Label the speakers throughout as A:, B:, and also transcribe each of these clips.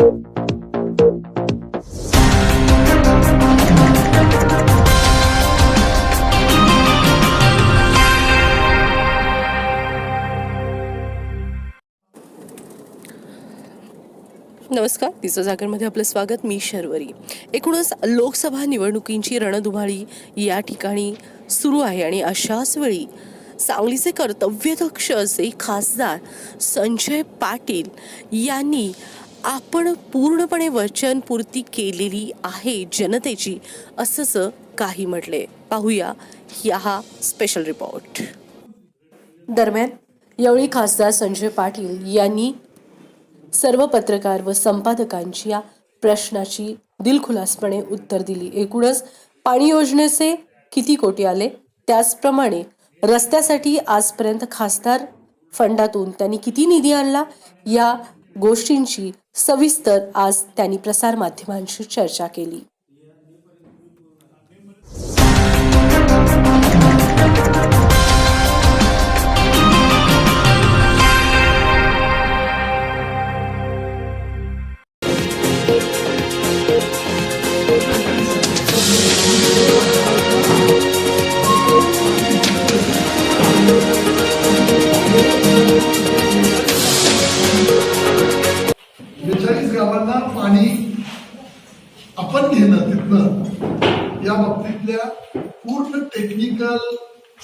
A: नमस्कार तिचं जागरमध्ये आपलं स्वागत मी शर्वरी. एकूणच लोकसभा निवडणुकींची रणधुमाळी या ठिकाणी सुरू आहे आणि अशाच वेळी सांगलीचे कर्तव्यदक्ष असे खासदार संजय पाटील यांनी आपण पूर्णपणे वचनपूर्ती केलेली आहे जनतेची असंच काही म्हटले. पाहूया या हा स्पेशल रिपोर्ट दरम्यान यावेळी खासदार संजय पाटील यांनी सर्व पत्रकार व संपादकांच्या प्रश्नाची दिलखुलासपणे उत्तर दिली. एकूणच पाणी योजनेचे किती कोटी आले? त्याचप्रमाणे रस्त्यासाठी आजपर्यंत खासदार फंडातून त्यांनी किती निधी आणला? या गोष्टींची सविस्तर आज त्यांनी प्रसारमाध्यमांशी चर्चा केली.
B: आपण घेणं तिथनं या बाबतीतल्या पूर्ण टेक्निकल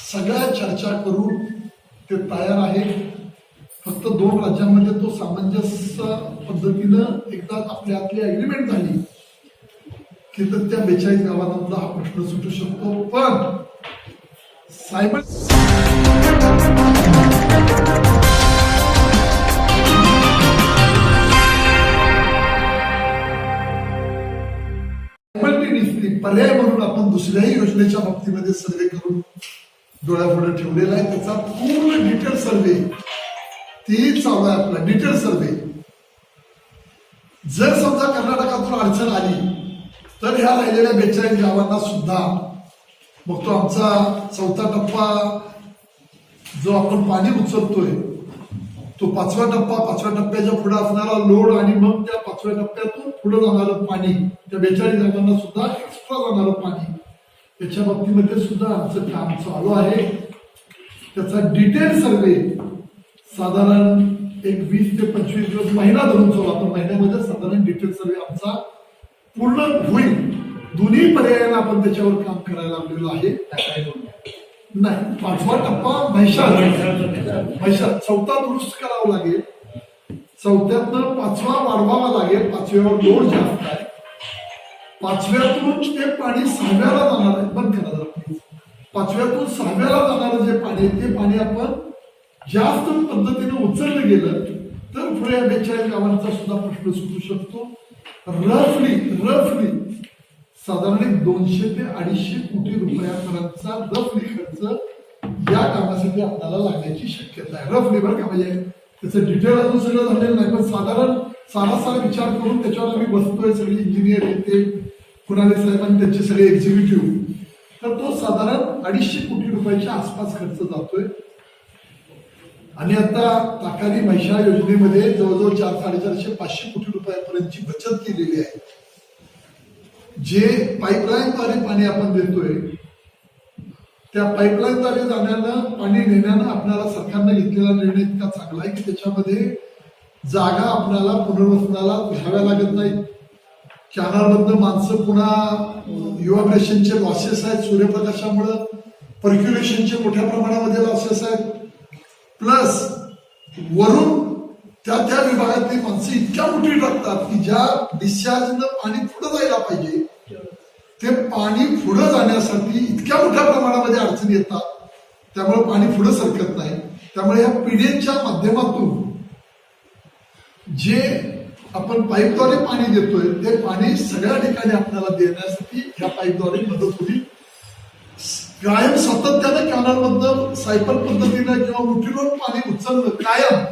B: सगळ्या चर्चा करून ते तयार आहे फक्त दोन राज्यांमध्ये तो सामंजस्य पद्धतीनं एकदा आपल्यातली अग्रीमेंट झाली की तर त्या बेचाळीस गावांमधला हा प्रश्न सुटू शकतो. पण सायबर सायमल्टेनियसली पर्याय म्हणून आपण दुसऱ्याही योजनेच्या बाबतीमध्ये सर्वे करून डोळ्यापुढे ठेवलेला आहे. त्याचा पूर्ण डिटेल सर्वे ती चालू आहे आपला डिटेल सर्वे जर समजा कर्नाटकातून अडचण आली तर ह्या राहिलेल्या बेचाळीस गावांना सुद्धा मग तो आमचा चौथा टप्पा जो आपण पाणी उचलतोय तो पाचवा टप्पा पाचव्या टप्प्याच्या पुढे असणारा लोड आणि मग त्या पाचव्या टप्प्यातून पुढे जाणारं पाणी त्या बेचाळीस जागांना सुद्धा एक्स्ट्रा जाणारं पाणी. याच्या बाबतीमध्ये सुद्धा आमचं काम चालू आहे. त्याचा डिटेल सर्वे साधारण एक वीस ते पंचवीस दिवस महिना धरून चालू आपण महिन्यामध्ये साधारण डिटेल सर्वे आमचा पूर्ण होईल. दोन्ही पर्यायाला आपण त्याच्यावर काम करायला लागलेलो आहे. नाही पाचवा टप्पा म्हैशाळ चौथा दुरुस्त करावा लागेल. चौथ्यातनं पाचवा वाढवावा लागेल. पाचव्यावर लोड जास्त आहे. पाचव्यातून ते पाणी सहाव्याला जाणार आहे. बंद करा जरा. पाचव्यातून सहाव्याला जाणारं जे पाणी आहे ते पाणी आपण जास्त पद्धतीने उचललं गेलं तर पुढे या बेचाळीस गावांचा सुद्धा प्रश्न सुटू शकतो. रफली रफली साधारण एक दोनशे ते अडीचशे कोटी रुपयापर्यंतचा रफली खर्च या कामासाठी आपल्याला लागण्याची शक्यता आहे. रफली बरं का म्हणजे? त्याचं डिटेल अजून सगळं झालेलं नाही पण साधारण सारा सारा विचार करून त्याच्यावर आम्ही बसतोय सगळे इंजिनियर येते कुणाले साहेबांनी त्यांचे सगळे एक्झिक्युटिव्ह तर तो साधारण अडीचशे कोटी रुपयाच्या आसपास खर्च जातोय. आणि आता ताकारी महिषा योजनेमध्ये जवळजवळ चार साडेचारशे पाचशे कोटी रुपयापर्यंतची बचत केलेली आहे. जे पाईपलाईनद्वारे पाणी आपण देतोय त्या पाईपलाईनद्वारे जाण्यानं पाणी नेण्यानं आपल्याला सरकारनं घेतलेला निर्णय इतका चांगला आहे की त्याच्यामध्ये जागा आपल्याला पुनर्वसनाला घ्याव्या लागत नाही कॅनलमधनं माणसं पुन्हा युवाग्रेशनचे लॉसेस आहेत सूर्यप्रकाशामुळं पर्क्युलेशनचे मोठ्या प्रमाणामध्ये लॉसेस आहेत. प्लस वरून त्या त्या विभागातली माणसं इतक्या मोठी टाकतात की ज्या डिस्चार्जनं पाणी पुढं जायला पाहिजे ते पाणी पुढे जाण्यासाठी इतक्या मोठ्या प्रमाणामध्ये अडचणी येतात. त्यामुळे पाणी पुढे सरकत नाही. त्यामुळे या पिढीच्या माध्यमातून जे आपण पाईपद्वारे पाणी देतोय ते पाणी सगळ्या ठिकाणी आपल्याला देण्यासाठी ह्या पाईपद्वारे मदत होईल. कायम सातत्याने कॅनलमधनं सायकल पद्धतीनं किंवा उठीवरून पाणी उचललं कायम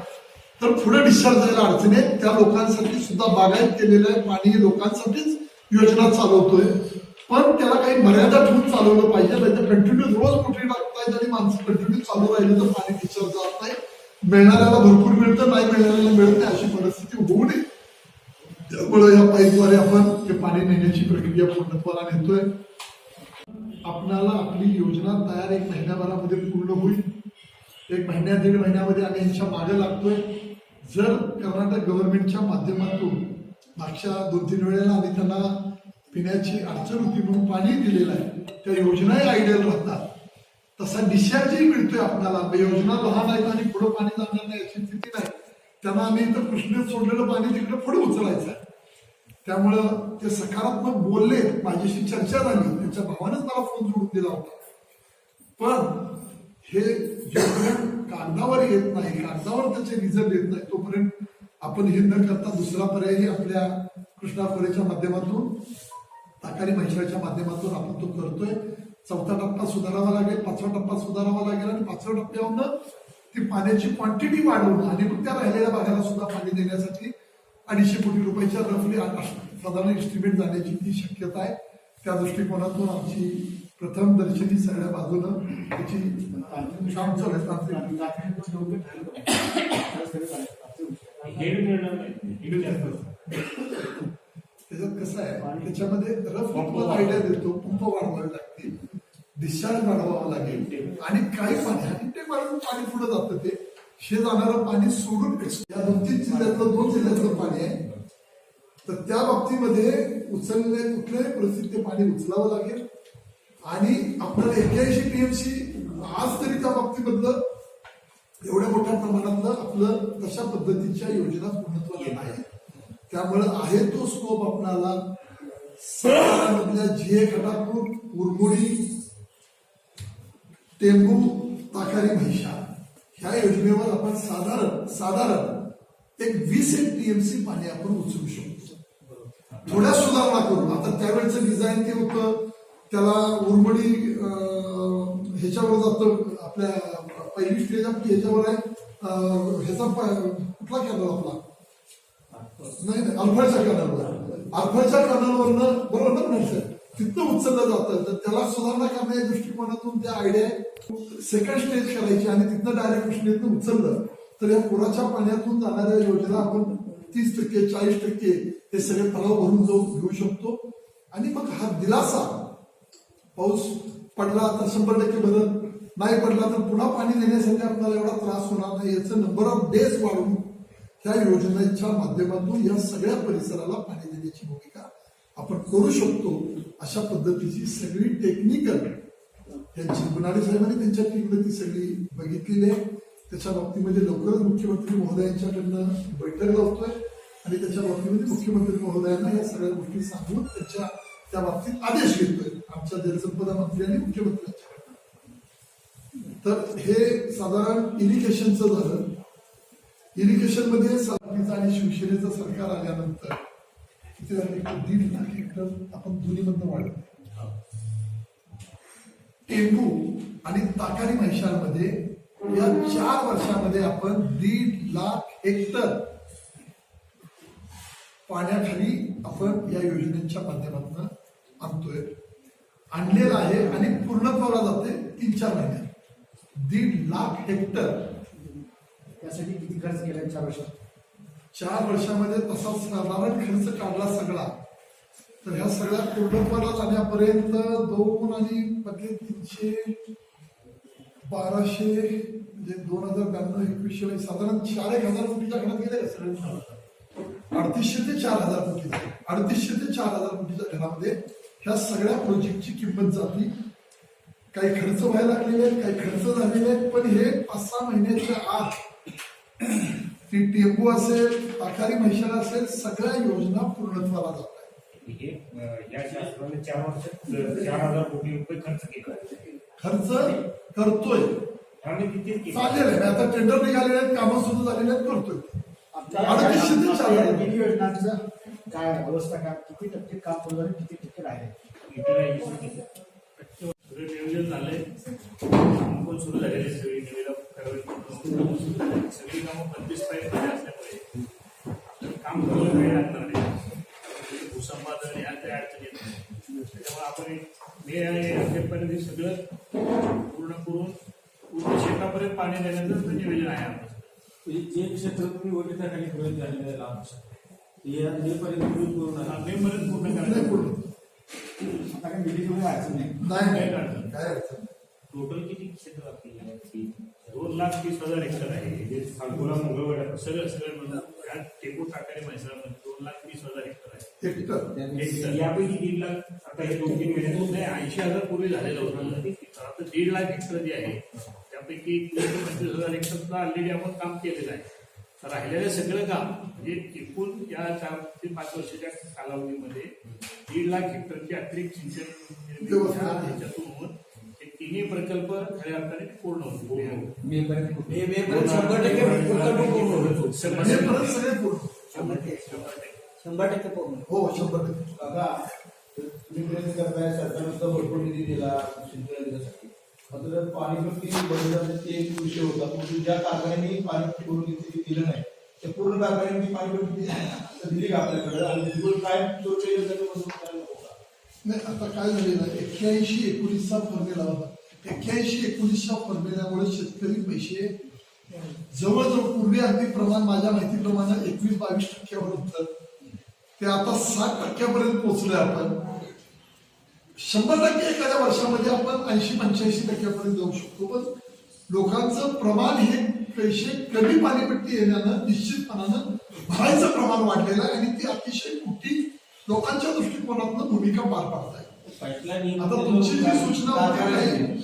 B: तर पुढे डिस्चार्ज जायला अडचणी आहेत. त्या लोकांसाठी सुद्धा बागायत केलेलं आहे. पाणी लोकांसाठीच योजना चालवतोय. पण त्याला काही मर्यादा ठेवून चालवलं पाहिजे नाही तर कंटिन्यू रोज मोठी टाकतायत आणि माणसं कंटिन्यू चालू राहिलं तर पाणी डिस्चार्ज जात नाही. मिळणाऱ्याला भरपूर मिळतं नाही मिळणाऱ्याला मिळत नाही अशी परिस्थिती होऊ नये. त्यामुळे या पाईपद्वारे आपण ते पाणी नेण्याची प्रक्रिया पूर्णत्वाला नेतोय. आपणाला आपली योजना तयार एक महिन्याभरामध्ये पूर्ण होईल. एक महिन्या दीड महिन्यामध्ये आम्ही यांच्या मागे लागतोय. जर कर्नाटक गव्हर्नमेंटच्या माध्यमातून मागच्या दोन तीन वेळेला आम्ही त्यांना पिण्याची अडचण होती म्हणून पाणी दिलेलं आहे. त्या योजनाही आयडियल राहतात. तसा डिस्चार्जही मिळतोय आपल्याला. योजना लहान आहेत आणि पुढे पाणी जाणार नाही याची स्थिती नाही. त्यांना आम्ही इथं कृष्णेत सोडलेलं पाणी तिकडे पुढे उचलायचं आहे. त्यामुळं ते सकारात्मक बोलले माझ्याशी चर्चा झाली. त्यांच्या भावानेच मला फोन जोडून दिला होता. पण हे जोपर्यंत कागदावर येत नाही. कागदावर त्याचे रिझल्ट येत नाही. तोपर्यंत आपण हे न करता दुसरा पर्यायही आपल्या कृष्णा माध्यमातून ताकारी म्हैसाळच्या माध्यमातून आपण तो करतोय. चौथा टप्पा सुधारावा लागेल पाचवा टप्पा सुधारावा लागेल आणि पाचव्या टप्प्यावरनं ती पाण्याची क्वांटिटी वाढवून आणि मग त्या राहिलेल्या भागाला सुद्धा पाणी देण्यासाठी अडीचशे कोटी रुपयाच्या रफली साधारण एस्टिमेट जाण्याची ती शक्यता आहे. त्या दृष्टिकोनातून आमची प्रथम दर्शनी सगळ्या बाजूनं त्याची काम चालू आहे. तांत्रिक त्याच्यात कसं आहे त्याच्यामध्ये रफ तुम्हाला आयडिया देतो पंप वाढवावे लागतील डिस्चार्ज वाढवावा लागेल. आणि काही पाणी आणि ते वाढवून पाणी पुढे जातं ते. हे जाणारं पाणी सोडून या दोन तीन जिल्ह्यातलं दोन जिल्ह्यातलं पाणी आहे. तर त्या बाबतीमध्ये उचलले कुठल्याही परिस्थितीत ते पाणी उचलावं लागेल. आणि आपल्याला एक्क्याऐंशी टीएमसी आज तरी त्या बाबतीमधलं एवढ्या मोठ्या प्रमाणातलं आपलं तशा पद्धतीच्या योजना पूर्णत्वाला नाही त्यामुळे आहे तो स्कोप आपणाला. सातारामधल्या झिये खटापूर उरमोडी टेंबू ताकारी भैशा ह्या योजनेवर आपण साधारण साधारण एक वीस एक टीएमसी पाणी आपण उचलू शकतो. थोड्या सुधारणा करून. आता त्यावेळेचं डिझाईन ते होतं. त्याला उरमडी ह्याच्यावर जातं. आपल्या पहिली स्टेज आपली ह्याच्यावर आहे. ह्याचा कुठला कॅनल आपला? नाही नाही अल्फाच्या कॅनलवर अल्फाच्या कॅनलवरनं बरोबर ना नाही सर. तिथं उचललं जातं. तर त्याला सुधारणा करण्याच्या दृष्टिकोनातून त्या आयडिया सेकंड स्टेज करायची आणि तिथनं डायरेक्ट कृष्णेतनं उचललं. तर या पुराच्या पाण्यातून जाणाऱ्या योजना आपण तीस टक्के चाळीस टक्के हे सगळे तलाव भरून जाऊन घेऊ शकतो. आणि मग हा दिलासा पाऊस पडला तर शंभर टक्के भरत नाही पडला तर पुन्हा पाणी देण्यासाठी आपल्याला एवढा त्रास होणार नाही. याचं नंबर ऑफ डेज वाढून त्या योजनेच्या माध्यमातून या सगळ्या परिसराला पाणी देण्याची भूमिका आपण करू शकतो अशा पद्धतीची सगळी टेक्निकल त्यांची बुनाडे साहेबांनी त्यांच्या टीमने ती सगळी बघितलेली आहे. त्याच्या बाबतीमध्ये लवकरच मुख्यमंत्री महोदयांच्याकडनं बैठक लावतोय आणि त्याच्या बाबतीमध्ये मुख्यमंत्री महोदयांना या सगळ्या गोष्टी सांगून त्याच्या त्या बाबतीत आदेश घेतोय आमच्या जलसंपदा मंत्री आणि मुख्यमंत्र्यांच्याकडनं. तर हे साधारण इरिगेशनचं झालं. इरिगेशनमध्ये सातवीचं आणि शिवसेनेचं सरकार आल्यानंतर किती दीड लाख हेक्टर आपण दोन्हीमधनं वाढलं टेंबू आणि ताकारी म्हैशांमध्ये या चार वर्षामध्ये आपण दीड लाख हेक्टर पाण्याखाली आपण या योजनेच्या माध्यमातून आणतोय. आणलेलं आहे आणि पूर्ण पूर्णत्वाला जाते तीन चार महिन्यात. दीड लाख हेक्टर
C: त्यासाठी किती खर्च केला चार वर्षात?
B: चार वर्षामध्ये तसा साधारण खर्च काढला सगळा. तर ह्या सगळ्या पूर्णत्वाला जाण्यापर्यंत दोन आणि पकडे तीनशे बाराशे म्हणजे दोन हजार ब्याण्णव एकवीसशे साधारण चार एक हजार कोटीच्या घरात गेले सगळे अडतीसशे ते चार हजार कोटी अडतीसशे ते चार हजार कोटीच्या घरामध्ये ह्या सगळ्या प्रोजेक्टची किंमत जाती. काही खर्च व्हायला लागलेले आहेत काही खर्च झालेले आहेत पण हे पाच सहा महिन्याच्या आत ती टेंबू असेल ताकारी म्हैशाला असेल सगळ्या योजना पूर्णत्वाला जात आहेत
D: हे अं, या शासनाने चार वर्षात अं, चार हजार कोटी रुपये खर्च केला.
B: खर्च करतोय. चाललेलं आहे आता टेंडर निघालेले आहेत कामं सुरू झालेले आहेत करतोय. अडतीसशे
C: योजनांचं काय अवस्था काय किती टक्के काम पूर्ण झालं, किती टक्के राहिले?
E: नियोजन झाले कामं पण सुरू झालेले सगळी कामं सगळी कामं असल्यामुळे आपल्याला काम वेळ लागणार नाही भूसंपादन या त्या अडचणी येत नाही. त्याच्यामुळे आपण एक मे आणि अखेरपर्यंत हे सगळं पूर्ण करून पूर्ण शेतापर्यंत पाणी देण्याचं नियोजन आहे आमचं
F: म्हणजे जे क्षेत्र तुम्ही वरती त्या झालेलं आहे लांब या मेपर्यंत तुम्ही पूर्ण
E: मे पर्यंत पूर्ण
B: नाही
E: करायचं
B: पूर्ण.
C: आता अडचण नाही
E: काय अडचण?
D: टोटल किती क्षेत्र आपल्याला
E: दोन लाख तीस हजार हेक्टर आहे. जे सांगोला मंगळवार सगळं सगळं मिळून या टेकून टाकणारे म्हैसाळमध्ये दोन लाख तीस हजार हेक्टर आहे.
B: हेक्टर.
D: यापैकी दीड लाख आता हे दोन तीन महिन्यात
E: नाही. ऐंशी हजार पूर्वी झालेलं होतं. आता दीड लाख हेक्टर जे आहे त्यापैकी पंचवीस हजार हेक्टर सुद्धा ऑलरेडी आपण काम केलेलं आहे. तर राहिलेलं सगळं काम म्हणजे एकूण या चार ते पाच वर्षाच्या कालावधीमध्ये दीड लाख हेक्टरची अतिरिक्त सिंचन होऊन तिन्ही प्रकल्प खऱ्या अर्थाने पूर्ण होतील
F: मे मेपर्यंत शंभर टक्के प्रकल्प पूर्ण होतो
B: हे परत सगळे पूर्ण।
C: शंभर टक्के.
F: शंभर टक्के पूर्ण।
B: हो शंभर टक्के
G: काका तुम्ही प्रयत्न करताय सरकारनं सुद्धा भरपूर निधी दिला सिंचन दिल्यासाठी मात्र पाणीपट्टी बदलण्याचा ते एक विषय होता परंतु ज्या कारखान्यांनी पाणीपट्टी करून घेतली दिलं नाही त्या पूर्ण कारखान्यांनी पाणीपट्टी दिली- दिली का आपल्याकडे? आणि काय चोरी केली त्याच्यापासून करायला नको का?
B: नाही आता काय झालेलं आहे? एक्क्याऐंशी एकोणीसचा फॉर्म्युला होता. एक्क्याऐंशी एकोणीसच्या फॉर्म्युल्यामुळे शेतकरी पैसे जवळजवळ पूर्वी अगदी प्रमाण माझ्या माहितीप्रमाणे एकवीस बावीस टक्क्यावर होतं. ते आता सात टक्क्यापर्यंत पोहोचलोय आपण. शंभर टक्के एखाद्या वर्षामध्ये आपण ऐंशी पंच्याऐंशी टक्क्यापर्यंत जाऊ शकतो पण लोकांचं प्रमाण हे पैसे कमी पाणीपट्टी येण्यानं निश्चितपणानं भरायचं प्रमाण वाढलेलं आहे आणि ती अतिशय मोठी लोकांच्या दृष्टिकोनातून भूमिका पार पाडत आहे. आता तुमची जी सूचना होती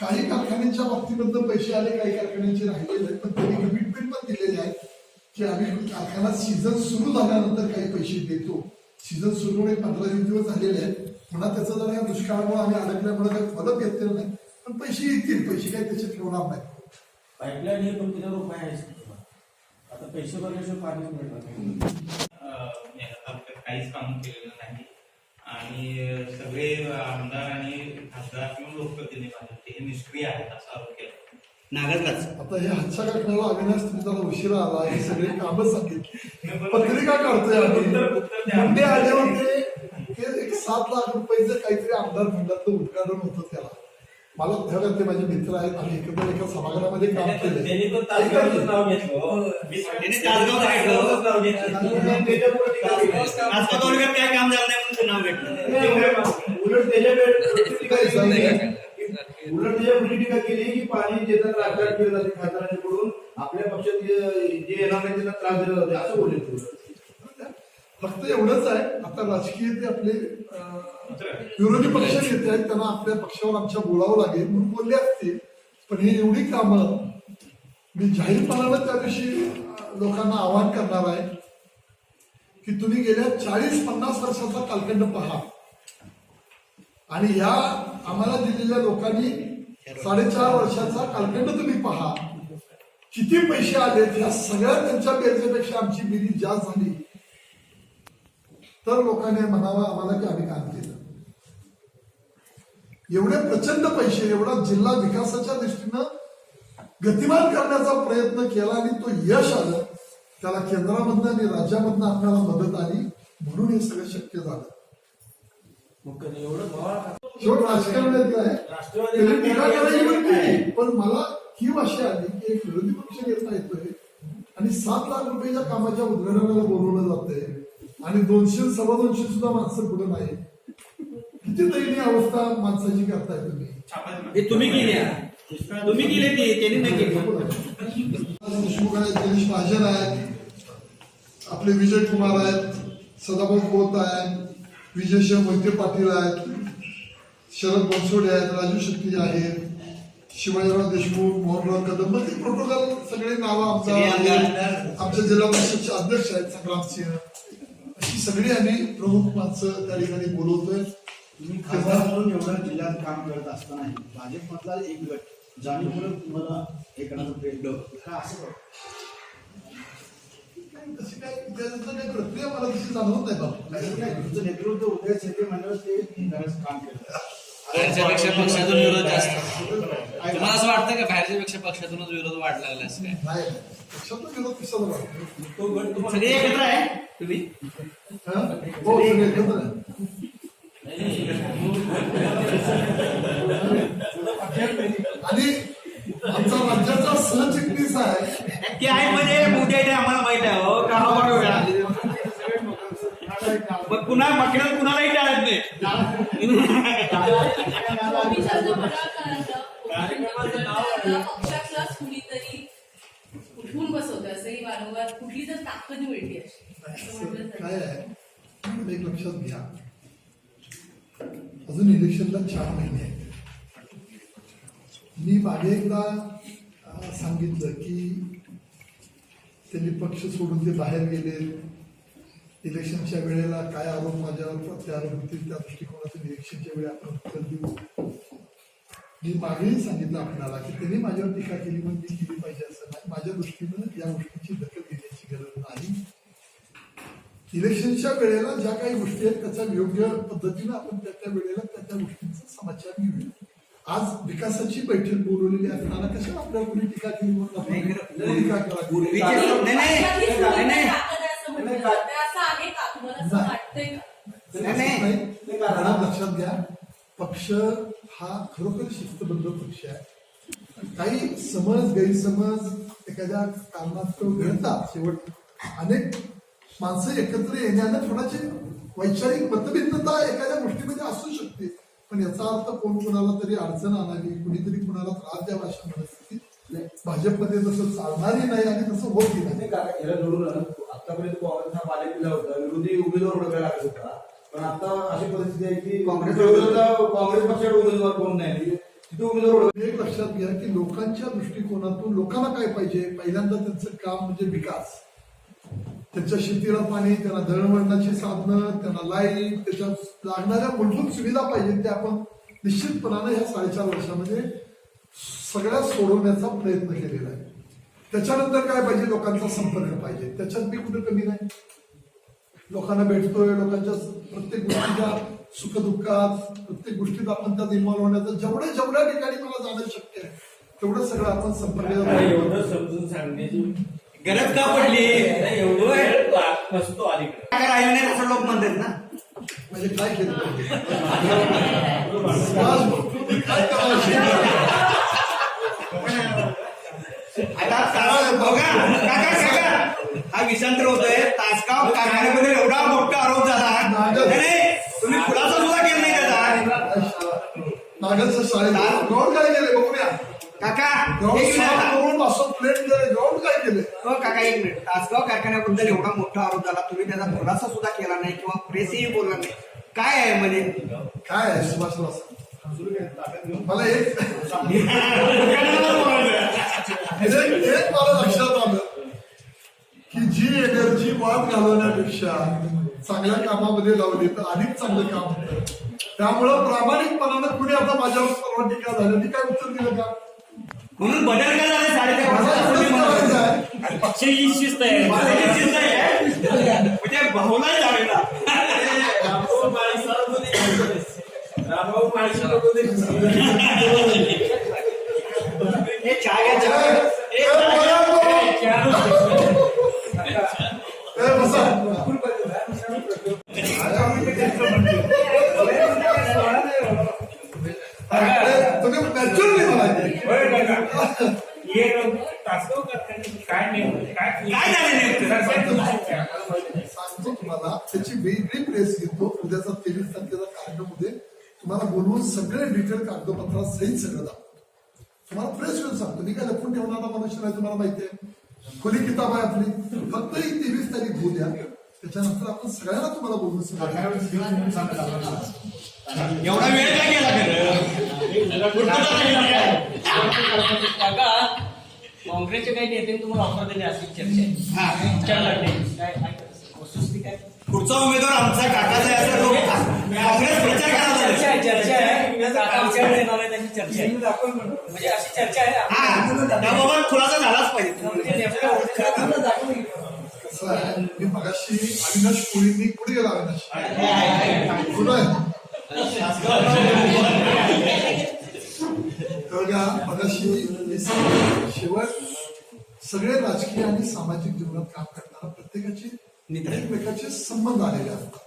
B: काही कारखान्यांच्या बाबतीबद्दल पैसे आले काही कारखान्यांचे राहिलेले आहेत पण त्यांनी कमिटमेंट पण दिलेले आहे की आम्ही कारखाना सीझन सुरू झाल्यानंतर काही पैसे देतो. सीझन सुरू एक पंधरा वीस दिवस झालेले आहेत. पुन्हा त्याचं जरा या दुष्काळामुळे आम्ही अडकल्यामुळे काही फलत येतलेलं नाही. पण पैसे येतील पैसे काही त्याचे ठेवणार नाही.
F: पाईपलाईन हे पण किती रुपये आहे? आता पैसे भरल्याशिवाय पाणी मिळणार.
H: काहीच काम केलेलं नाही. आणि सगळे आमदार आणि खासदार किंवा लोकप्रतिनिधी आहेत ते निष्क्रिय आहेत असा आरोप केला.
B: आता हे हातच्या काकण्याला अविनाश जरा उशिरा आला हे सगळे कामच सांगितले. पत्रिका काढतोय आम्ही. मुंडे आले होते ते एक सात लाख रुपयाचं काहीतरी आमदार फंडातलं उद्घाटन होतं त्याला. मला तेव्हा ते माझे मित्र आहेत. आम्ही एकत्र एका सभागृहामध्ये काम केलं
F: त्यांनी तो तासगावचंच नाव घेतलं हो.
H: त्यांनी तासगावचं घेतलं.
F: तासगावचंच नाव घेतलं.
G: त्याच्यापुढे टीका केली.
H: आजकाल तालुक्यात काय काम झालं नाही म्हणून ते नाव घेतलं.
G: उलट त्याच्याकडे टीका केली. उलट त्याच्यापुढे टीका केली की पाणी जे तर राज्यात केलं जाते खासदारांकडून आपल्या पक्षात जे जे येणार नाही त्यांना त्रास दिला जाते. असं बोलले तू
B: फक्त एवढंच आहे. आता राजकीय ते आपले अं, विरोधी पक्ष नेते आहेत त्यांना आपल्या पक्षावर आमच्या बोलावं लागेल म्हणून बोलले असतील. पण ही एवढी कामं मी जाहीरपणानं त्या दिवशी लोकांना आवाहन करणार आहे की तुम्ही गेल्या चाळीस पन्नास वर्षाचा कालखंड पहा. आणि ह्या आम्हाला दिलेल्या लोकांनी साडेचार वर्षाचा कालखंड तुम्ही पहा. किती पैसे आलेत ह्या सगळ्या त्यांच्या बेरजेपेक्षा आमची बिली जास्त झाली. तर लोकांनी म्हणावं आम्हाला की आम्ही काम केलं. एवढे प्रचंड पैसे एवढा जिल्हा विकासाच्या दृष्टीनं गतिमान करण्याचा प्रयत्न केला आणि तो यश आलं त्याला केंद्रामधनं आणि राज्यामधनं आपल्याला मदत आली म्हणून हे सगळं शक्य झालं. शेवट राजकारणात पण मला ही भाषा आली की एक विरोधी पक्ष नेता येतोय आणि सात लाख रुपयाच्या कामाच्या उद्घाटनाला बोलवलं जातंय आणि दोनशे सव्वा दोनशे सुद्धा माणसं पुढे नाही किती दयनीय अवस्था माणसाची करताय तुम्ही?
F: हे तुम्ही केली तुम्ही केली ती त्यांनी नाही केली.
B: देशमुख आहेत गणेश महाजन आहेत. आपले विजय कुमार आहेत. सदाभाऊ खोत आहेत विजयशिव मोहिते पाटील आहेत. शरद बनसोडे आहेत. राजू शेट्टी आहेत शिवाजीराव देशमुख मोहनराव कदम मग ते प्रोटोकॉल सगळे नावं आमचा आमच्या जिल्हा परिषदचे अध्यक्ष आहेत संग्राम सिंह अशी सगळी आम्ही प्रमुख माणसं त्या ठिकाणी बोलवतोय.
C: तुम्ही खासदार म्हणून एवढं जिल्ह्यात काम करत असताना भाजपमधला एक गट जाणीवपूर्वक तुम्हाला हे करण्याचा प्रयत्न असं?
B: तशी काय त्याचं काही प्रक्रिया मला तशी जाणवत नाही बाबा.
C: नाही, नाही, तुमचं नेतृत्व उदय ते करायचं काम केलं.
I: बाहेरच्या पेक्षा पक्षातून विरोध जास्त. तुम्हाला असं वाटतं का बाहेरच्या पेक्षा पक्षातूनच विरोध वाढ लागला असं काय?
B: नाही पक्षातून विरोध कशाला वाटतो
F: तो गट तुम्हाला
H: सगळे एकत्र आहे तुम्ही?
B: हा? हो सगळे एकत्र आहे. आणि आमचा राज्याचा सहचिटणीस आहे.
H: ते आहे म्हणजे मोठे आहे ते आम्हाला माहीत आहे हो. का
I: मग पुन्हा मागण्यात कुणालाही टाळत नाही.
A: कुठली तर ताकद मिळते म्हटलं.
B: काय आहे? एक लक्षात घ्या. अजून इलेक्शनला चार महिने आहेत. मी मागे एकदा सांगितलं की त्यांनी पक्ष सोडून ते बाहेर गेले. इलेक्शनच्या वेळेला काय आरोप माझ्यावर प्रत्यारोप होतील त्या दृष्टिकोनातून इलेक्शनच्या वेळी आपण उत्तर देऊ. मी मागेही सांगितलं आपल्याला की त्यांनी माझ्यावर टीका केली म्हणून मी केली पाहिजे असं नाही. माझ्या दृष्टीनं या गोष्टीची दखल इलेक्शनच्या वेळेला ज्या काही गोष्टी आहेत त्याचा योग्य पद्धतीनं आपण त्या त्या वेळेला त्या त्या गोष्टींचा समाचार घेऊया. आज विकासाची बैठक बोलवलेली असताना कशाला आपल्याला कोणी टीका केली लक्षात घ्या. पक्ष हा खरोखर शिस्तबद्ध पक्ष आहे. काही समज गैरसमज एखाद्या कारणास्तव घडतात. शेवट अनेक माणसं एकत्र येण्यानं कोणाची वैचारिक मतभिन्नता एखाद्या गोष्टीमध्ये असू शकते. पण याचा अर्थ कोण कोणाला तरी अडचण आणावी कुणीतरी कुणाला त्रास द्यावा अशा मनस्थितीत भाजपमध्ये तसं चालणारही नाही आणि तसं होतही नाही.
G: याला जोडून आतापर्यंत काँग्रेस हा बालेकिल्ला दिला होता. विरोधी उमेदवार ओळखायला लागत होता. पण आता अशी परिस्थिती आहे की काँग्रेस काँग्रेस पक्षाकडे उमेदवार कोण नाही? तिथे उमेदवार
B: एक लक्षात घ्या की लोकांच्या दृष्टिकोनातून लोकांना काय पाहिजे? पहिल्यांदा त्यांचं काम म्हणजे विकास. त्यांच्या शेतीला पाणी त्यांना दळणवळणाची साधनं त्यांना लाइट त्याच्या लागणाऱ्या मूलभूत सुविधा पाहिजेत त्या आपण निश्चितपणानं ह्या साडेचार वर्षामध्ये सगळ्या सोडवण्याचा प्रयत्न केलेला आहे. त्याच्यानंतर काय पाहिजे? लोकांचा संपर्क पाहिजे. त्याच्यात मी कुठं कमी नाही. लोकांना भेटतोय लोकांच्या प्रत्येक गोष्टीच्या सुखदुःखात प्रत्येक गोष्टीत आपण त्यात इन्व्हॉल्व होण्याचं जेवढ्या जेवढ्या ठिकाणी मला जाणं शक्य आहे तेवढं सगळं आपण संपर्क
F: समजून सांगण्याची
I: गरज का पडली?
F: एवढं अलीकडे.
I: काय राहिलं नाही असं लोक म्हणतात ना.
B: म्हणजे काय केलं.
I: आता बघा. काका काका. हा विषांतर होतोय. तासगाव कारखान्यामध्ये एवढा मोठा आरोप झाला. तुम्ही खुलासा सुद्धा केला नाही त्याचा.
B: नागलचं शाळेत ग्राउंड काय केले बघूया.
I: काका
B: प्लेट
I: हो, काका एक मिनिट. तासगाव कारखान्याबद्दल एवढा मोठा आरोप झाला तुम्ही त्याचा खुलासा सुद्धा केला नाही किंवा प्रेसही बोलला नाही. काय आहे म्हणजे
B: काय आहे? सुभाष मला एक एक मला लक्षात आलं की जी एनर्जी वाद घालवण्यापेक्षा चांगल्या कामामध्ये लावली तर अधिक चांगलं काम होतं. त्यामुळं प्रामाणिकपणानं कुणी आता माझ्यावर परवा टीका झाली? मी काय उत्तर दिलं का?
I: म्हणून बदल काय झाला साडेचार वर्षात
B: आहे.
D: ही शिस्त आहे.
I: म्हणजे
F: माळी
I: हे चहा घ्या,
B: सगळे डिटेल कागदपत्रासहित सगळं दाखवतो. तुम्हाला प्रेस घेऊन सांगतो. मी काय लपून ठेवणारा मनुष्य नाही तुम्हाला माहिती आहे. खुली किताब आहे आपली. फक्त ही तेवीस तारीख होऊ द्या. त्याच्यानंतर आपण सगळ्यांना तुम्हाला बोलवून सांगा
I: एवढा वेळ काय गेला
F: काँग्रेसचे काही नेते तुम्हाला ऑफर दिले अशी चर्चा
I: हा.
F: काय?
I: पुढचा उमेदवार आमचा काकाचा आहे असं लोक काँग्रेस प्रचार करायला
F: चर्चा. आहे चर्चा आहे. काका आमच्याकडे येणार आहे त्यांची चर्चा आहे. म्हणजे अशी चर्चा आहे.
I: हा त्याबाबत खुलासा झालाच पाहिजे.
F: म्हणजे
B: मगाशी अविनाश कोळींनी कुठे गेला अविनाश? कुठं आहे? मगाशी शेवट सगळे राजकीय आणि सामाजिक जीवनात काम करणारा प्रत्येकाचे एकमेकाचे संबंध आलेले असतात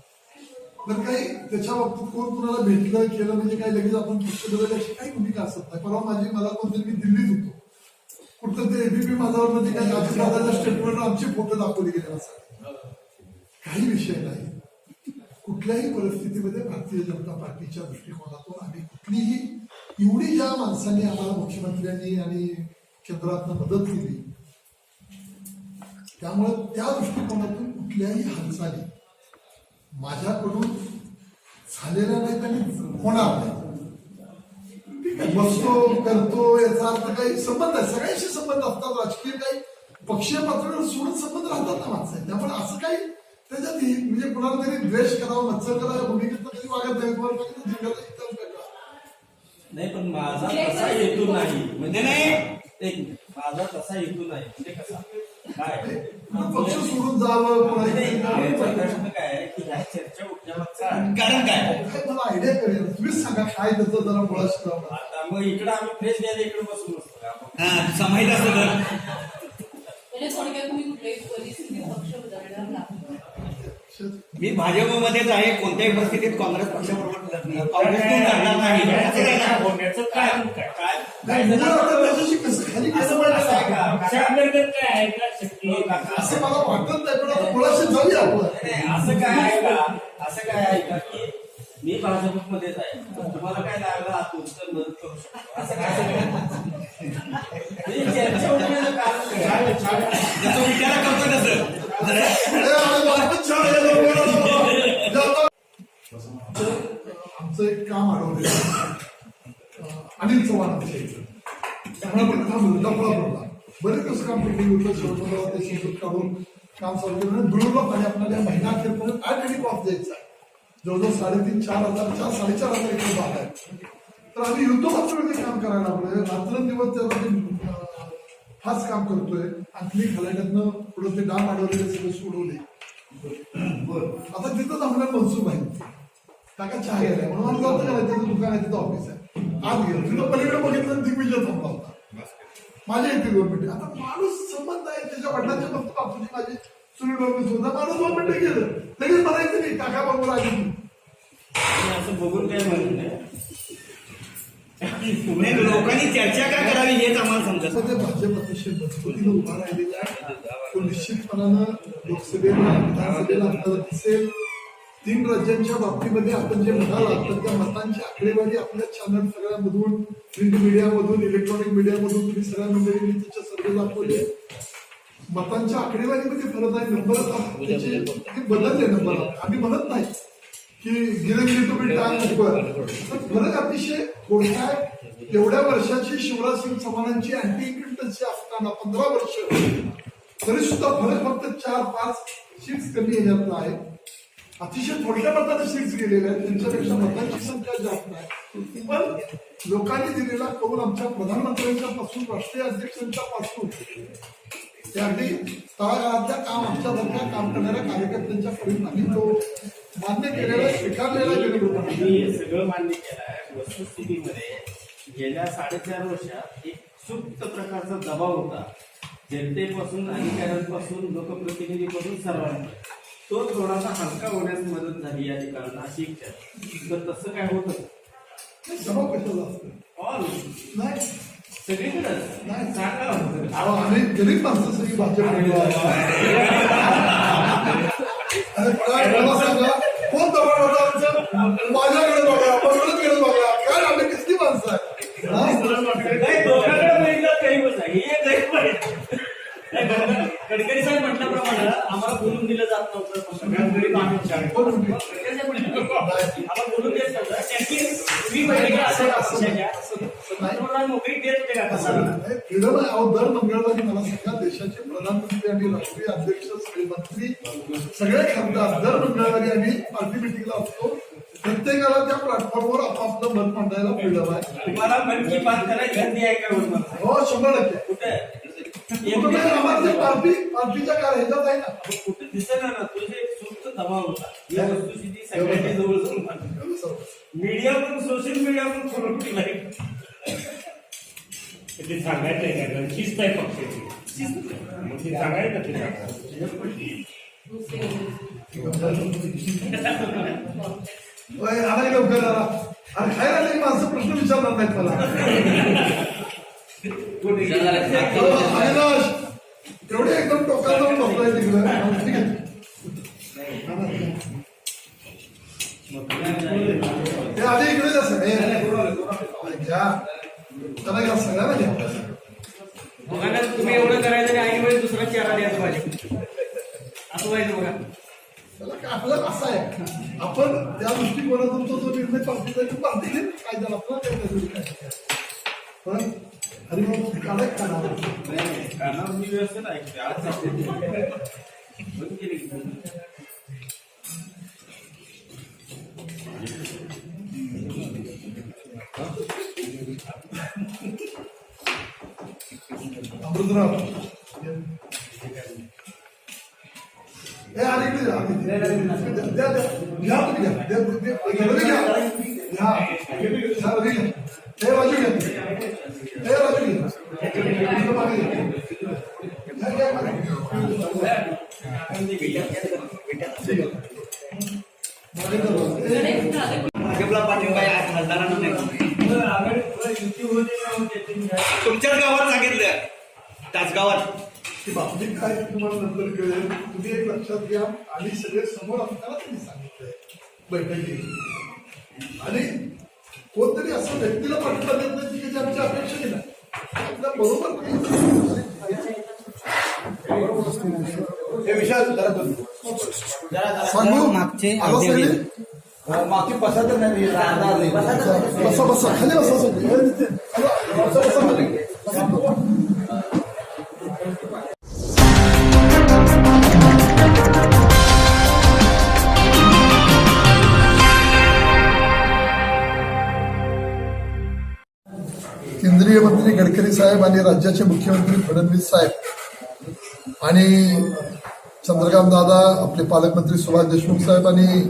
B: तर काही त्याच्या बाबतीत कोण कुणाला भेटलं केलं म्हणजे काही लगेच आपण पुष्ट अशी काही भूमिका असत नाही. परवा माझी मला कोणतरी मी दिल्लीत होतो. कुठं ते एबीपी माझ्यावर मध्ये काही अजितदादाच्या स्टेटमेंट आमचे फोटो दाखवले गेले असतात. काही विषय नाही. कुठल्याही परिस्थितीमध्ये भारतीय जनता पार्टीच्या दृष्टिकोनातून आम्ही कुठलीही एवढी ज्या माणसांनी आम्हाला मुख्यमंत्र्यांनी आणि केंद्रातनं मदत केली त्यामुळे त्या दृष्टिकोनातून कुठल्याही हालचाली माझ्याकडून झालेल्या नाहीत आणि होणार नाही. ठीक आहे, बसतो करतो याचा अर्थ काही संबंध आहे सगळ्यांशी संबंध असतात राजकीय काही पक्षीय पातळीवर सोडून संबंध राहतात ना माणसं. त्यामुळे असं काही त्याच्यात म्हणजे कुणाला तरी द्वेष करावा मत्सर करावा भूमिकेत कधी वागत नाही तुम्हाला
F: नाही पण माझा असा हेतू नाही. म्हणजे नाही एक माझा तसा हेतू नाही. म्हणजे कसा? काय?
B: पक्ष सोडून जावं
F: प्रश्न काय आहे? की ह्या चर्चा उठण्यामागचं कारण
I: काय?
B: काय मला आयडिया तुम्हीच सांगा काय त्याचं जरा मुळाशी
F: आता मग इकडं आम्ही फ्रेश द्यायला इकडे बसून असतो का? आपण?
I: हा समाहित असतं तर
A: म्हणजे थोडक्यात पक्ष
I: मी भाजपमध्येच आहे कोणत्याही परिस्थितीत काँग्रेस पक्षाबरोबर लढत नाही. काँग्रेसकडून लढणार नाही असं काय.
E: होण्याचं कारण
F: असं पण असं आहे
B: पडायचं?
F: का?
E: पक्षा अंतर्गत काय आहे का शक्ती
F: हो.
B: असं मला वाटत नाही पण आता मुळाशी जाऊया आपण
F: नाही, असं काय आहे का असं काय आहे का की मी भाजपमध्येच आहे पण तुम्हाला काय लागलं मदत करू शकतो असं काय म्हणजे चर्चा उठण्याचं कारण काय?
I: जसं विचार करतो तसं
B: अरे, अरे, वाटत छान आहे, काम अडवलेलं आहे. अं, अनिल चव्हाण आमच्या इथं त्यामुळे पण काम मुद्दामुळा पडला बरेच दिवस काम केली होतं शेवटला ते समजूत काढून काम चालू केलं आणि दुर्लभ पाणी आपल्याला महिना अखेरपर्यंत काय आणि पाऊस द्यायचा जवळजवळ साडेतीन चार हजार चार साडेचार हजार एकर बाग आहे तर आम्ही युद्धपातळीवरती काम करायला लागलोय रात्रंदिवस त्यासाठी हाच काम करतोय अंकली खलाट्यातनं पुढे ते डाम अडवले सगळे सोडवले आता तिथंच आपल्याला मनसूब आहे काका चहा घ्यायला म्हणून आम्ही जातो का तिथं दुकान आहे तिथं ऑफिस आहे. आत गेलो. तिथं पलीकडे बघितलं दिग्विजय थांबला होता. माझ्या इथे दोन मिनिटं. आता माणूस संबंध आहे. त्याच्या वडिलांच्या फक्त बापूची माझी सुनील बाबू होता माणूस दोन मिनिटं गेलं. लगेच म्हणायचं नाही काका मी.
F: आणि असं बघून काय म्हणत नाही.
I: लोकांनी चर्चा का करावी हेच आम्हाला समजत
B: सध्या भाजप अतिशय मजबूतीने उभा राहिलेला आहे तो निश्चितपणानं लोकसभेला विधानसभेला आपल्याला दिसेल तीन राज्यांच्या बाबतीमध्ये आपण जे म्हणाला तर त्या मतांची आकडेवारी आपल्या चॅनल सगळ्यामधून प्रिंट मीडियामधून इलेक्ट्रॉनिक मीडियामधून तुम्ही सगळ्या मंडळींनी त्याचे सर्वे दाखवले. मतांच्या आकडेवारीमध्ये फरक आहे नंबर बदलले नंबर आम्ही म्हणत नाही की गेले गेले तुम्ही टाइम फरक अतिशय थोडका आहे. एवढ्या वर्षाची शिवराज सिंग चव्हाणांची अँटी इन्कम्पन्सी असताना पंधरा वर्ष तरी सुद्धा फरक फक्त चार पाच सीट्स कमी येण्यात आहे. अतिशय थोडक्या मताने सीट्स गेलेल्या आहेत. त्यांच्यापेक्षा मतांची संख्या जास्त आहे. पण लोकांनी दिलेला कौल आमच्या प्रधानमंत्र्यांच्या पासून राष्ट्रीय अध्यक्षांच्या पासून ते अगदी तळागाळातल्या काम आमच्या आमच्यासारख्या काम करणाऱ्या कार्यकर्त्यांच्या पर्यंत आम्ही तो मान्य केलेला स्वीकारलेला गेलेलो
F: हे सगळं मान्य केलं आहे. वस्तुस्थितीमध्ये गेल्या साडेचार वर्षात एक सुप्त प्रकारचा दबाव होता. जनतेपासून अधिकाऱ्यांपासून लोकप्रतिनिधीपासून सर्वांपर्यंत तो थोडासा हलका होण्यास मदत झाली या ठिकाणी अशी इच्छा. तर तसं काय होतं? ऑल
B: नाही.
F: सगळीकडेच
B: नाही.
F: सांगा होतं.
B: अहो, आम्ही गरीब माणसं सगळी भाजप अरे काय मला सांगा? कोण दबाव होता आमचं? माझ्याकडे बघा पकडकडे बघा. काय आम्ही किती माणसं आहे हा?
F: नाही, दोघांकडे बघितलं तरी बस आहे. गडकरी साहेब म्हटल्याप्रमाणे आम्हाला बोलून दिलं जात नव्हतं. आम्हाला बोलून देत नव्हतं त्यांची तुम्ही पहिले असेल पक्षाच्या तुम्हाला नोकरी देत होते का? कसं?
B: फ्रीडम आहे अहो दर मंगळवारी मला सांगा देशाचे प्रधानमंत्री आणि राष्ट्रीय अध्यक्ष सगळे मंत्री सगळे खासदार दर मंगळवारी आम्ही पार्टी मिटिंगला असतो. प्रत्येकाला त्या प्लॅटफॉर्मवर आपापलं मत मांडायला फ्रीडम आहे.
F: तुम्हाला मन की बात करायला गर्दी आहे का? मला?
B: हो शंभर टक्के.
F: कुठे?
B: कुठं नाही, आम्हाला काय
F: दिसत ना तुझे सुप्त दबाव होता. या वस्तुस्थिती सगळ्यांनी जवळ जाऊन. मीडिया पण सोशल मीडिया पण फॉलो केलाय.
E: ते सांगायचंय का? कारण शिस्त आहे पक्षाची मग ते सांगायचं ते
B: लवकर आला आणि खायला नाही माणसं प्रश्न विचारणार नाहीत मला. Thank you.
I: भाजपला पाठिंबा आहे खासदारांना नाही तुमच्याच गावात सांगितलं. तासगावात
B: ती बातमी काय तुम्हाला नंतर कळेल तुम्ही एक लक्षात घ्या. आणि सगळे समोर असताना त्यांनी सांगितलंय. बैठकी आणि कोणतरी असं व्यक्तीला पाठिंबा देत नाही की त्याची आमची अपेक्षा नाही आपल्या बरोबर
G: हे विशाल जरा दोन
B: सांगू
G: मागचे पसंत नाही राहणार नाही.
B: बसा बसा खाली बसा बसा. बसा. गडकरी साहेब आणि राज्याचे मुख्यमंत्री फडणवीस साहेब आणि चंद्रकांत दादा आपले पालकमंत्री सुभाष देशमुख साहेब आणि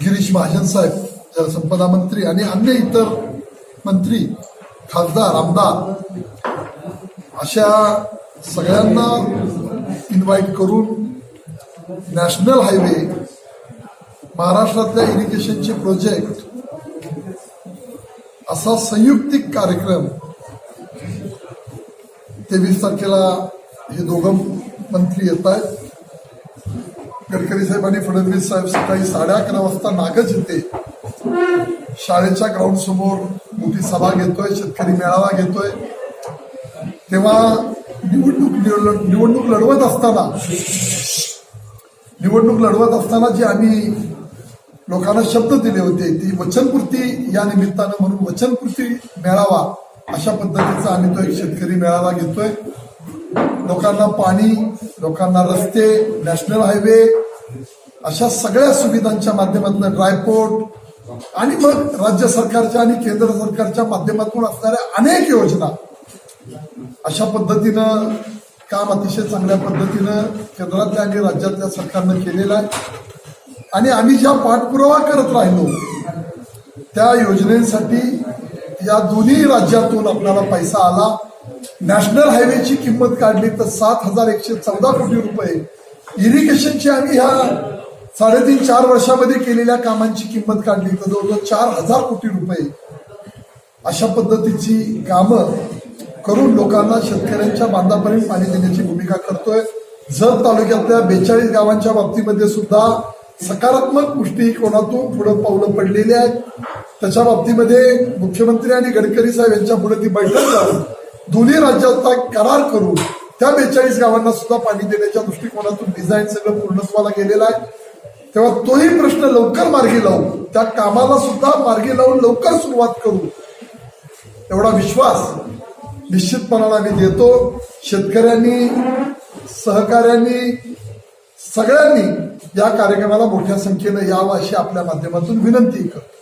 B: गिरीश महाजन साहेब जलसंपदा मंत्री आणि अन्य इतर मंत्री खासदार आमदार अशा सगळ्यांना इन्व्हाइट करून नॅशनल हायवे महाराष्ट्रातल्या इरिगेशनचे प्रोजेक्ट असा संयुक्तिक कार्यक्रम तेवीस तारखेला हे दोघं मंत्री येत आहेत. गडकरी साहेब आणि फडणवीस साहेब सकाळी साडे अकरा वाजता नागच येते शाळेच्या ग्राउंड समोर मोठी सभा घेतोय शेतकरी मेळावा घेतोय. तेव्हा निवडणूक निवड- निवडणूक लढवत असताना निवडणूक लढवत असताना जे आम्ही लोकांना शब्द दिले होते ती वचनपूर्ती या निमित्तानं म्हणून वचनपूर्ती मेळावा अशा पद्धतीचा आम्ही तो एक शेतकरी मेळावा घेतोय. लोकांना पाणी लोकांना रस्ते नॅशनल हायवे अशा सगळ्या सुविधांच्या माध्यमातून ड्रायपोर्ट आणि मग राज्य सरकारच्या आणि केंद्र सरकारच्या माध्यमातून असणाऱ्या अनेक योजना अशा पद्धतीनं काम अतिशय चांगल्या पद्धतीनं केंद्रातल्या आणि राज्यातल्या सरकारनं केलेलं आहे. आणि आम्ही ज्या पाठपुरावा करत राहिलो त्या योजनेसाठी या दोन्ही राज्यातून आपल्याला पैसा आला. नॅशनल हायवेची किंमत काढली तर सात हजार एकशे चौदा कोटी रुपये. इरिगेशनची आम्ही ह्या साडेतीन चार वर्षामध्ये केलेल्या कामांची किंमत काढली तर जवळजवळ चार हजार कोटी रुपये. अशा पद्धतीची कामं करून लोकांना शेतकऱ्यांच्या बांधापर्यंत पाणी देण्याची भूमिका करतोय. जत तालुक्यातल्या बेचाळीस गावांच्या बाबतीमध्ये सुद्धा सकारात्मक दृष्टिकोनातून पुढे पावलं पडलेली आहेत त्याच्या बाबतीमध्ये मुख्यमंत्री आणि गडकरी साहेब यांच्या पुढे ती बैठक जाऊन दोन्ही राज्याचा करार करून त्या बेचाळीस गावांना सुद्धा पाणी देण्याच्या दृष्टिकोनातून डिझाईन सगळं पूर्णत्वाला गेलेला आहे. तेव्हा तोही प्रश्न लवकर मार्गी लावून त्या कामाला सुद्धा मार्गी लावून लवकर सुरुवात करू एवढा विश्वास निश्चितपणाला आम्ही देतो. शेतकऱ्यांनी सहकाऱ्यांनी सगळ्यांनी या कार्यक्रमाला मोठ्या संख्येनं यावं अशी आपल्या माध्यमातून विनंती करतो.